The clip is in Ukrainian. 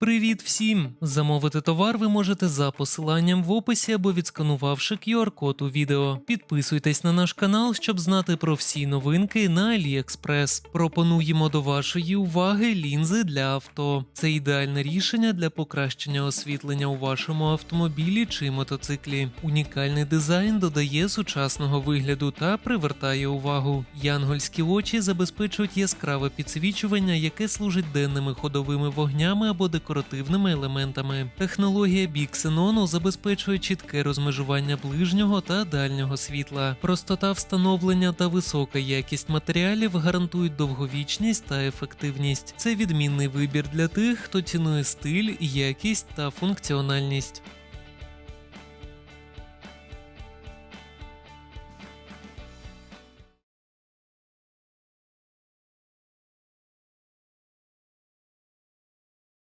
Привіт всім! Замовити товар ви можете за посиланням в описі або відсканувавши QR-код у відео. Підписуйтесь на наш канал, щоб знати про всі новинки на AliExpress. Пропонуємо до вашої уваги лінзи для авто. Це ідеальне рішення для покращення освітлення у вашому автомобілі чи мотоциклі. Унікальний дизайн додає сучасного вигляду та привертає увагу. Янгольські очі забезпечують яскраве підсвічування, яке служить денними ходовими вогнями або декоративними елементами. Технологія Біксенону забезпечує чітке розмежування ближнього та дальнього світла. Простота встановлення та висока якість матеріалів гарантують довговічність та ефективність. Це відмінний вибір для тих, хто цінує стиль, якість та функціональність.